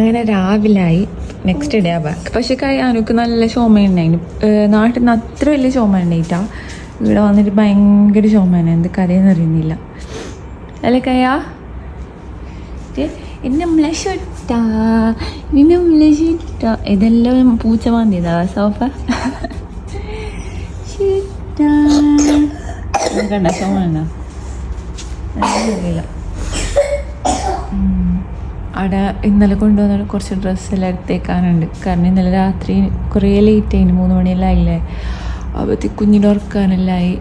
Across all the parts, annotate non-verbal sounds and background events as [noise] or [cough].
അങ്ങനെ രാവിലായി next day back പക്ഷെ അനുക്ക് നല്ല ചുമ ഉണ്ടായിരുന്നു നാട്ടിൽ നിന്ന് അത്ര വലിയ ചുമ ഉണ്ടായിട്ടാ. ഇവിടെ വന്നിട്ട് ഭയങ്കര ചുമയാണ് എന്ത് കരയെന്ന് അറിയുന്നില്ല. അല്ലേ കയ്യാ എന്നെ ഷുട്ട നിന്നെ ഷുട്ട ഇതെല്ലാം പൂച്ച മാന്തിയതാ സോഫ. കണ്ട ചുമ അവിടെ ഇന്നലെ കൊണ്ടുവന്ന കുറച്ച് ഡ്രസ്സെല്ലാം എടുത്തേക്കാനുണ്ട്. കാരണം ഇന്നലെ രാത്രി കുറേ ലേറ്റ് ആയി മൂന്ന് മണിയെല്ലാം ആയില്ലേ? അപ്പത്തി കുഞ്ഞിനെ ഉറക്കാനെല്ലാം ആയി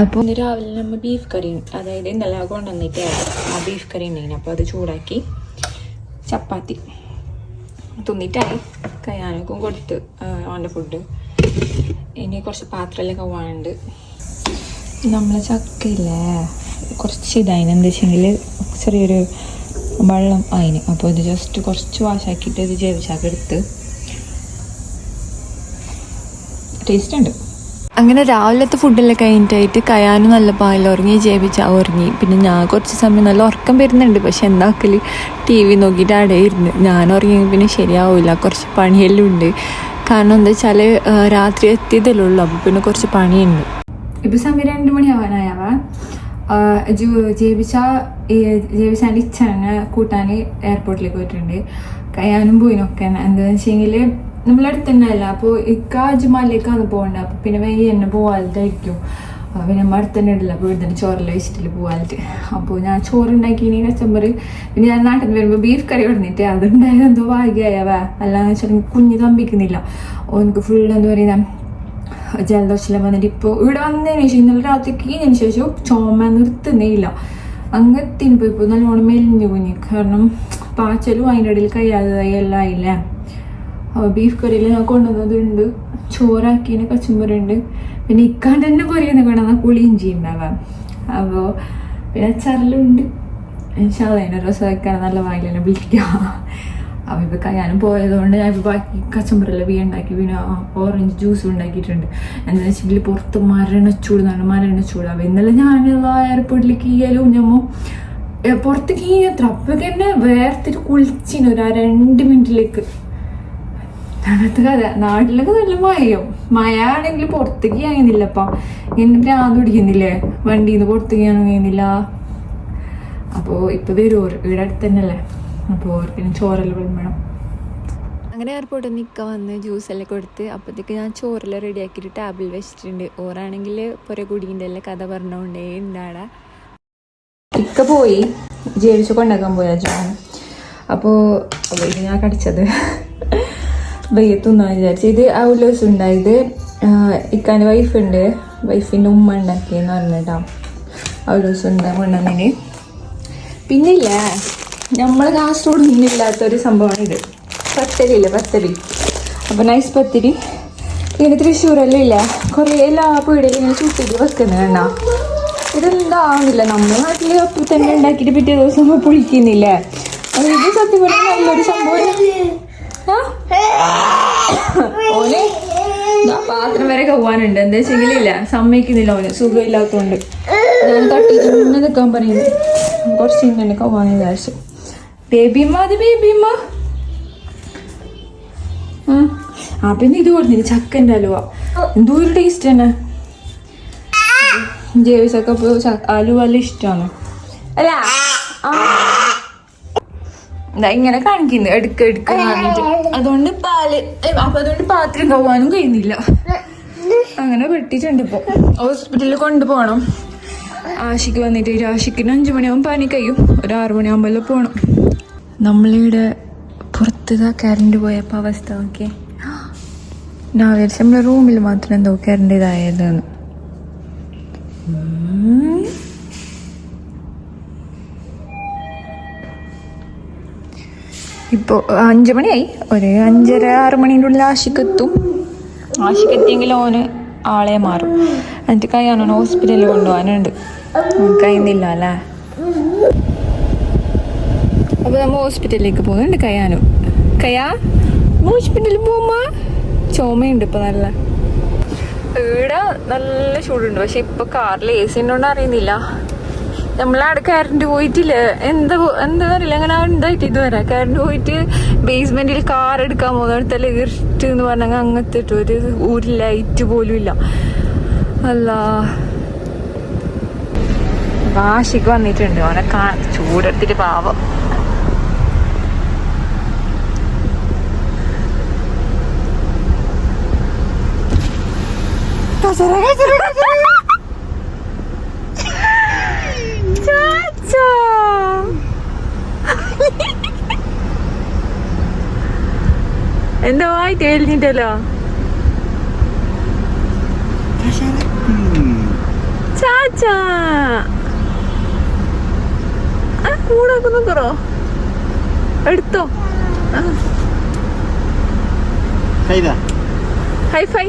അപ്പോൾ ഇന്ന് രാവിലെ നമ്മൾ ബീഫ് കറി അതായത് ഇന്നലെ കൊണ്ടുവന്നിട്ട് ആ ബീഫ് കറി ഉണ്ടായിരുന്നു. അപ്പോൾ അത് ചൂടാക്കി ചപ്പാത്തി. തിന്നിട്ടായി. കയ്യാനൊക്കെ കൊടുത്ത് അവന്റെ ഫുഡ് ഇനി കുറച്ച് പാത്രമെല്ലാം വേണ്ട നമ്മളെ ചക്കയില്ലേ? കുറച്ച് ഇതായിന് എന്താ വെച്ചെങ്കിൽ ചെറിയൊരു വെള്ളം ആയിന്. അപ്പോൾ ഇത് ജസ്റ്റ് കുറച്ച് വാഷാക്കിയിട്ട് ഇത് ജൈവശാഖ എടുത്ത് ടേസ്റ്റ് ഉണ്ട്. അങ്ങനെ രാവിലത്തെ ഫുഡെല്ലാം കഴിഞ്ഞിട്ടായിട്ട് കയാനും നല്ല പാലിൽ ഉറങ്ങി ജേബിച്ച ഉറങ്ങി. പിന്നെ ഞാൻ കുറച്ച് സമയം നല്ല ഉറക്കം വരുന്നുണ്ട്. പക്ഷെ എന്താക്കൽ ടി വി നോക്കിയിട്ട് അവിടെ ഇരുന്ന്. ഞാൻ ഉറങ്ങി പിന്നെ ശരിയാവില്ല കുറച്ച് പണിയെല്ലാം ഉണ്ട്. കാരണം എന്താ വെച്ചാൽ രാത്രി എത്തിയതല്ലേ അപ്പൊ പിന്നെ കുറച്ച് പണിയുണ്ട്. ഇപ്പൊ സമയം രണ്ട് മണിയാവാനായവ ജേബിച്ച ജേബിച്ചാന്റെ ഇച്ഛനെ കൂട്ടാൻ എയർപോർട്ടിലേക്ക് പോയിട്ടുണ്ട്. കയ്യാനും പോയിനൊക്കെ എന്താണെന്ന് നമ്മളടുത്തന്നെ അല്ല അപ്പോൾ ഇക്ക അജുമാലിലേക്കാണ് പോകേണ്ടത് അപ്പോൾ പിന്നെ വൈകി എന്നെ പോകാനായിട്ടായിരിക്കും പിന്നെ മടുത്തന്നെ അടുത്ത് തന്നെ ഇടില്ല അപ്പോൾ ഇവിടുന്ന് ചോറിൽ വെച്ചിട്ടില്ല പോകാനായിട്ട് അപ്പോൾ ഞാൻ ചോറുണ്ടാക്കിനി കച്ചമ്പർ പിന്നെ ഞാൻ നാട്ടിൽ നിന്ന് വരുമ്പോൾ ബീഫ് കറി കൊടുത്തിട്ട് അതുണ്ടായത് എന്തോ ഭാഗ്യമായവാ അല്ലാന്ന് വെച്ചാൽ കുഞ്ഞ് തമ്പിക്കുന്നില്ല. എനിക്ക് ഫുൾ എന്താ പറയുക ജലദോഷം വന്നിട്ട് ഇപ്പോൾ ഇവിടെ വന്നതിന് ശേഷം ഇന്നലെ രാത്രി കഴിഞ്ഞതിന് ശേഷം ചോമ നിർത്തുന്നേ ഇല്ല. അങ്ങത്തിന് പോയി ഇപ്പോൾ നല്ലോണം മെലിഞ്ഞു കുഞ്ഞ്. കാരണം പാച്ചലും അതിന്റെ ഇടയിൽ കയ്യാതായി എല്ലാം ആയില്ലേ. ബീഫ് കറിയിൽ ഞാൻ കൊണ്ടുവന്നതുണ്ട്. ചോറാക്കിയതിന് കച്ചുമ്പറുണ്ട് പിന്നെ ഇക്കാണ്ട് തന്നെ പൊരിയുന്ന കൊണ്ടുവന്ന പുളിയും ചെയ്യുണ്ടാവാം അപ്പോൾ പിന്നെ അച്ചാറിലുണ്ട്. അതിന്റെ രസം വയ്ക്കാൻ നല്ല വായിലെന്നെ വിളിക്കാം. അപ്പോൾ ഇപ്പോൾ ഞാനും പോയതുകൊണ്ട് ഞാൻ ഇപ്പോൾ ബാക്കി കച്ചമ്പറെല്ലാം വീ ഉണ്ടാക്കി. പിന്നെ ഓറഞ്ച് ജ്യൂസ് ഉണ്ടാക്കിയിട്ടുണ്ട്. എന്താ വെച്ചെങ്കിൽ പുറത്ത് മരണച്ചൂട് എന്നാണ് മരണച്ചൂട്. അപ്പോൾ ഇന്നലെ ഞാൻ എയർപോർട്ടിലേക്ക് കീയലും ഞമ്മോ പുറത്ത് കീഞ്ഞത്ര അപ്പോഴേക്ക് തന്നെ വേർത്തിട്ട് കുളിച്ചിന് ഒരു രണ്ട് മിനിറ്റിലേക്ക് അങ്ങനത്തെ കഥ നാട്ടിലൊക്കെ നല്ല മഴയോ. മഴ ആണെങ്കിൽ പുറത്തേക്ക് കഴിയുന്നില്ലപ്പാ എന്നെ ഭ്രാന്ത് പിടിക്കുന്നില്ലേ? വണ്ടിയിൽ നിന്ന് പുറത്തേക്ക് കഴിയുന്നില്ല അപ്പോൾ ഇപ്പോൾ വരും ഇവിടെ അടുത്ത് തന്നെയല്ലേ അപ്പോൾ ഓർക്കിന് ചോറെല്ലാം വേണം അങ്ങനെ എയർപോർട്ടിൽ നിൽക്കാൻ വന്ന് ജ്യൂസെല്ലാം കൊടുത്ത് അപ്പോഴത്തേക്ക് ഞാൻ ചോറെല്ലാം റെഡിയാക്കിയിട്ട് ടാബിൽ വെച്ചിട്ടുണ്ട്. ഓറാണെങ്കിൽ പുറേ കുടീന്റെ എല്ലാം കഥ പറഞ്ഞുകൊണ്ടേ ഉണ്ടാടാ ഇക്ക പോയി. ജീവിച്ച് കൊണ്ടാക്കാൻ പോയാ ജോൺ അപ്പോൾ ഞാൻ കടിച്ചത്. വെയ്യത്തുനിന്നാണ് വിചാരിച്ചു. ഇത് ആ ഒരു ദിവസം ഉണ്ടായത് ഇക്കാന്റെ വൈഫുണ്ട് വൈഫിന്റെ ഉമ്മ ഉണ്ടാക്കിയെന്ന് പറഞ്ഞിട്ടാ ആ ഒരു ഔലോസ് ഉണ്ട് കൊണ്ടുവന്നിന് പിന്നില്ല നമ്മൾ കാസർഗോഡ് സംഭവമാണ് ഇത് പത്തരി ഇല്ല പത്തരി അപ്പോൾ നൈസ് പത്തിരി. ഇങ്ങനെ തൃശ്ശൂരെല്ലാം ഇല്ല? കുറേ എല്ലാ പീടിയിലും ഇങ്ങനെ ചുട്ടിട്ട് വെക്കുന്നത് കണ്ടാ. ഇതെന്താവുന്നില്ല നമ്മൾ നാട്ടിൽ അപ്പം തന്നെ ഉണ്ടാക്കിയിട്ട് പിറ്റേ ദിവസം പൊളിക്കുന്നില്ലേ? ഇത് സത്യം പറഞ്ഞാൽ നല്ലൊരു സംഭവം ഓന് പാത്രം വരെ കవ్വാനുണ്ട് എന്താ വെച്ചെങ്കിലില്ല സമ്മതിക്കുന്നില്ല ഓന്. സുഖമില്ലാത്തതുകൊണ്ട് ഞാൻ തട്ടി മുന്നേ നിൽക്കാൻ പറയുന്നു. കുറച്ച് ഇങ്ങനെ കవ్വാന്ന് വിചാരിച്ചു. ബേബിമ്മ അത് ബേബിമ്മ. ആ പിന്നെ ഇത് കൊടുത്തില്ല? ചക്കന്റെ അലുവ. എന്തോ ഒരു ടേസ്റ്റ് തന്നെ. ജേവിസൊക്കെ ഇപ്പോൾ അലുവ നല്ല ഇഷ്ടമാണ് അല്ല ആ ഇങ്ങനെ കാണിക്കുന്നു. എടുക്ക എടുക്ക അതുകൊണ്ട് പാൽ അപ്പൊ അതുകൊണ്ട് പാത്രം കവാനും കഴിയുന്നില്ല. അങ്ങനെ വെട്ടിട്ടുണ്ട് ഇപ്പൊ. ഹോസ്പിറ്റലിൽ കൊണ്ടുപോകണം. ആശിക്ക് വന്നിട്ട് ഒരു ആഷിക്കിന് അഞ്ചു മണിയാകുമ്പോൾ പനി കഴിയും. ഒരു ആറു മണിയാകുമ്പോൾ പോകണം നമ്മളിവിടെ പുറത്ത് കറണ്ട് പോയപ്പോൾ അവസ്ഥ നോക്കിയേ. [gasps] ഞാൻ വിചാരിച്ചു നമ്മളെ റൂമിൽ മാത്രം എന്തോ കറണ്ട് ഇതായതെന്ന്. ഇപ്പോൾ അഞ്ച് മണിയായി ഒരു അഞ്ചര ആറ് മണീന്റെ ഉള്ളിൽ ആശിക്കെത്തും. ആശിക്കെത്തിയെങ്കിൽ ഓന് ആളെ മാറും. എന്നിട്ട് കയ്യാനോന് ഹോസ്പിറ്റലിൽ കൊണ്ടുപോകാനുണ്ട്. കഴിയുന്നില്ല അല്ലേ? അപ്പോൾ നമ്മൾ ഹോസ്പിറ്റലിലേക്ക് പോകുന്നുണ്ട് കയ്യാനും. കയ്യാ? ഹോസ്പിറ്റലിൽ പോകുമ്പോ ചുമയുണ്ട് ഇപ്പോൾ നല്ല. ഇവിടെ നല്ല ചൂടുണ്ട്. പക്ഷെ ഇപ്പൊ കാറിൽ എ സി ഉണ്ടോന്ന് അറിയുന്നില്ല. നമ്മളവിടെ കറണ്ട് പോയിട്ടില്ല. എന്താ എന്താ അറിയില്ല. അങ്ങനെ ഉണ്ടായിട്ട് ഇതുവരെ? കറണ്ട് പോയിട്ട് ബേസ്മെന്റിൽ കാർ എടുക്കാൻ പോകുന്നിടത്തല്ല ഇരുട്ട് എന്ന് പറഞ്ഞാൽ അങ്ങനത്തെ ഒരു ഒരു ലൈറ്റ് പോലും ഇല്ല. അല്ല. വാശിക്ക് വന്നിട്ടുണ്ട്. അവനെ കാ ചൂടെടുത്തിട്ട് പാവം. ചാച്ചാ. എന്തോ ആയിട്ട് എഴുന്നിട്ടല്ലോ ചാച്ചാ. കൂടൊക്കെ നോക്കറോ എടുത്തോ. കൈതാ. ഹൈ ഫൈ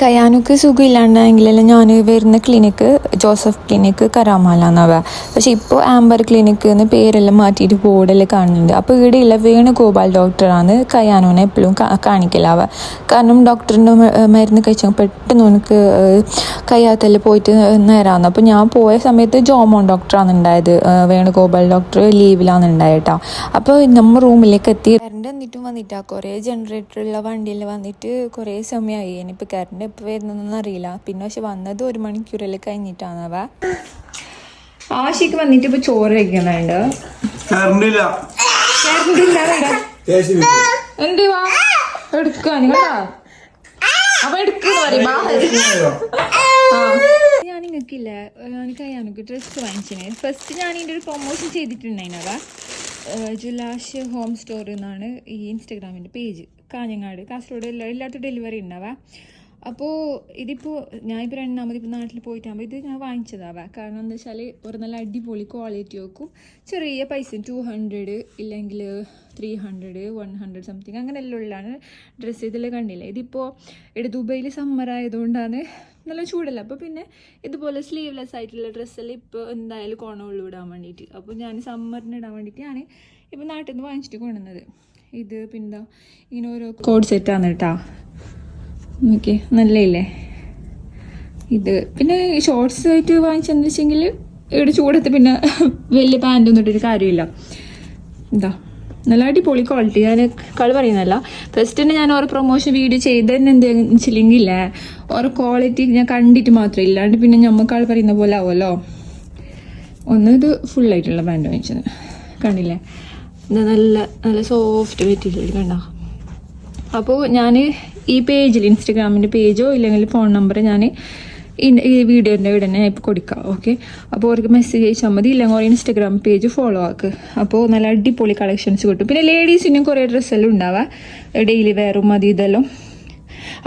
കയാനുക്ക് സുഖമില്ലാണ്ടെങ്കിലെല്ലാം ഞാൻ വരുന്ന ക്ലിനിക്ക് ജോസഫ് ക്ലിനിക്ക് കരാമാല എന്നാവുക പക്ഷെ ഇപ്പോൾ ആംബർ ക്ലിനിക്ക് എന്ന് പേരെല്ലാം മാറ്റിയിട്ട് ബോർഡെല്ലാം കാണുന്നുണ്ട് അപ്പോൾ ഇവിടെയുള്ള വേണുഗോപാൽ ഡോക്ടറാണ് കയാനുവിനെ എപ്പോഴും കാണിക്കലാവ. കാരണം ഡോക്ടറിന്റെ മരുന്ന് കഴിച്ചാൽ പെട്ടെന്ന് എനിക്ക് കയ്യാത്തല്ല പോയിട്ട് നേരാന്ന്. അപ്പോൾ ഞാൻ പോയ സമയത്ത് ജോമോൻ ഡോക്ടറാണ് ഉണ്ടായത്. വേണുഗോപാൽ ഡോക്ടർ ലീവിലാണ് ഉണ്ടായിട്ടാ. അപ്പോൾ നമ്മൾ റൂമിലേക്ക് എത്തി. കറണ്ട് എന്നിട്ടും വന്നിട്ടാ. കുറേ ജനറേറ്ററുള്ള വണ്ടിയിൽ വന്നിട്ട് കുറേ സമയമായി. ഇനിയിപ്പോൾ കറണ്ട് എപ്പോൾ വരുന്നതെന്ന് അറിയില്ല. പിന്നെ പക്ഷെ വന്നത് ഒരു മണിക്കൂറിൽ കഴിഞ്ഞിട്ടാണവ ആശിക്ക് വന്നിട്ട് ഇപ്പൊ ചോറ് കഴിക്കുന്നുണ്ട് എന്ത് വാ? എടുക്കാൻ കേട്ടാ. അപ്പൊ എടുക്കുന്ന പറയും. ഞാൻ നിങ്ങൾക്കില്ല ഞാൻ കയ്യാനൊക്കെ ഡ്രസ്സ് വാങ്ങിച്ചിന്. ഫസ്റ്റ് ഞാൻ ഇതിന്റെ ഒരു പ്രൊമോഷൻ ചെയ്തിട്ടുണ്ടായിരുന്നവ ജുലാഷ് ഹോം സ്റ്റോർ എന്നാണ് ഈ ഇൻസ്റ്റാഗ്രാമിന്റെ പേജ്. കാഞ്ഞങ്ങാട്. കാസർഗോഡ് എല്ലാ എല്ലായിടത്തും ഡെലിവറി ഉണ്ടാവുക അപ്പോൾ ഇതിപ്പോൾ ഞാൻ ഇപ്പോൾ രണ്ടാമത് ഇപ്പോൾ നാട്ടിൽ പോയിട്ടാകുമ്പോൾ ഇത് ഞാൻ വാങ്ങിച്ചതാവാം കാരണം എന്താ വെച്ചാൽ ഒരു നല്ല അടിപൊളി ക്വാളിറ്റി വെക്കും. ചെറിയ പൈസ ടു ഹൺഡ്രഡ് ഇല്ലെങ്കിൽ three hundred one hundred something അങ്ങനെ എല്ലാം ഉള്ളതാണ് ഡ്രസ്സ് ഇതിൽ കണ്ടില്ല. ഇതിപ്പോൾ ഇവിടെ ദുബൈയിൽ സമ്മർ ആയതുകൊണ്ടാണ് നല്ല ചൂടല്ല. അപ്പോൾ പിന്നെ ഇതുപോലെ സ്ലീവ്ലെസ് ആയിട്ടുള്ള ഡ്രസ്സെല്ലാം ഇപ്പോൾ എന്തായാലും കോണമുള്ളൂ ഇടാൻ വേണ്ടിയിട്ട് അപ്പോൾ ഞാൻ സമ്മറിന് ഇടാൻ വേണ്ടിയിട്ട് ഞാൻ ഇപ്പോൾ നാട്ടിൽ നിന്ന് വാങ്ങിച്ചിട്ട് കൊണ്ടുവന്നത്. ഇത് പിന്നെ ഇങ്ങനെ ഓരോ കോഡ് സെറ്റാണ് കേട്ടോ ഓക്കെ നല്ലയില്ലേ? ഇത് പിന്നെ ഷോർട്സ് ആയിട്ട് വാങ്ങിച്ചെന്ന് വെച്ചെങ്കിൽ ഇവിടെ ചൂടത്ത് പിന്നെ വലിയ പാന്റൊന്നും ഇട്ടൊരു കാര്യമില്ല. എന്താ നല്ല അടിപൊളി ക്വാളിറ്റി ഞാൻ കളി പറയുന്നതല്ല. ഫസ്റ്റ് തന്നെ ഞാൻ ഓരോ പ്രൊമോഷൻ വീഡിയോ ചെയ്ത് തന്നെ എന്താണെന്ന് വെച്ചില്ലെങ്കിൽ ഓരോ ക്വാളിറ്റി ഞാൻ കണ്ടിട്ട് മാത്രം ഇല്ലാണ്ട് പിന്നെ നമുക്ക് ആൾ പറയുന്ന പോലെ ആവുമല്ലോ. ഒന്ന് ഇത് ഫുള്ളായിട്ടുള്ള പാന്റ് വാങ്ങിച്ചത്. കണ്ടില്ലേ? എന്താ നല്ല നല്ല സോഫ്റ്റ് മെറ്റീരിയൽ കണ്ടോ? അപ്പോൾ ഞാൻ ഈ പേജിൽ ഇൻസ്റ്റഗ്രാമിന്റെ പേജോ ഇല്ലെങ്കിൽ ഫോൺ നമ്പർ ഞാൻ ഈ വീഡിയോന്റെ ഇവിടെ തന്നെ ഇപ്പോൾ കൊടുക്കാം ഓക്കെ? അപ്പോൾ അവർക്ക് മെസ്സേജ് അയച്ചാൽ മതി ഇല്ലെങ്കിൽ ഒരു ഇൻസ്റ്റഗ്രാം പേജ് ഫോളോ ആക്ക്. അപ്പോൾ നല്ല അടിപൊളി കളക്ഷൻസ് കിട്ടും. പിന്നെ ലേഡീസിനും കുറേ ഡ്രസ്സെല്ലാം ഉണ്ടാവാം. ഡെയിലി വെയറും മതി ഇതെല്ലാം.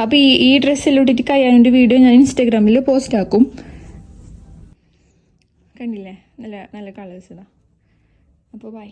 അപ്പോൾ ഈ ഈ ഡ്രസ്സെല്ലാം ഇട്ടിട്ട് കയ്യാന്റെ വീഡിയോ ഞാൻ ഇൻസ്റ്റഗ്രാമിൽ പോസ്റ്റ് ആക്കും. കണ്ടില്ലേ? നല്ല നല്ല കളേഴ്സ് ഇതാ. അപ്പോൾ ബൈ